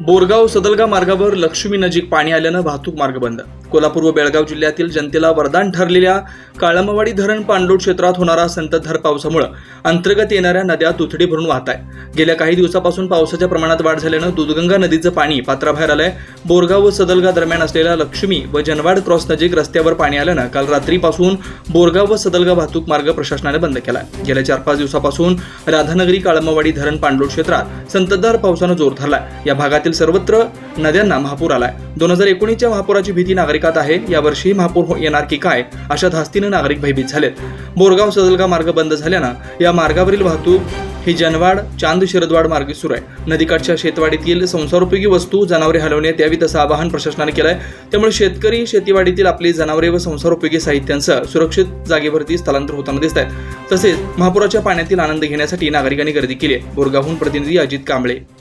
बोरगाव सदलगा मार्गावर लक्ष्मी नजीक पाणी आल्यानं वाहतूक मार्ग बंद. कोल्हापूर व बेळगाव जिल्ह्यातील जनतेला वरदान ठरलेल्या काळमवाडी धरण पाणलोट क्षेत्रात होणारा संततधार पावसामुळे अंतर्गत येणाऱ्या नद्या दुथडी भरून वाहत आहे गेल्या काही दिवसापासून पावसाच्या प्रमाणात वाढ झाल्यानं दूधगंगा नदीचं पाणी पात्राबाहेर आलंय. बोरगाव व सदलगा दरम्यान असलेल्या लक्ष्मी व जनवाड क्रॉस नजीक रस्त्यावर पाणी आल्यानं काल रात्रीपासून बोरगाव व सदलगा वाहतूक मार्ग प्रशासनाने बंद केला गेल्या चार पाच दिवसापासून राधानगरी काळमवाडी धरण पाणलोट क्षेत्रात संततधार पावसानं जोर धरलाय. या भागात भागातील सर्वत्र नद्यांना महापूर आलाय. दोन हजार एकोणीसच्या महापुराची भीती नागरिकात आहे. यावर्षीही महापूर हो- येणार की काय अशा धास्तीनं नागरिक भयभीत झालेत. बोरगाव सदलगा मार्ग बंद झाल्यानं या मार्गावरील वाहतूक ही जनवाड चांद शिरदवाड मार्गे सुरू आहे. नदीकाठच्या शेतवाडीतील संसारोपयोगी वस्तू जनावरे हलवण्यात यावी असं आवाहन प्रशासनाने केलं आहे त्यामुळे शेतकरी शेतीवाडीतील आपली जनावरे व संसारोपयोगी साहित्यांसह सुरक्षित जागेवरती स्थलांतर होताना दिसत आहेत. तसेच महापुराच्या पाण्यातील आनंद घेण्यासाठी नागरिकांनी गर्दी केली आहे. बोरगावहून प्रतिनिधी अजित कांबळे.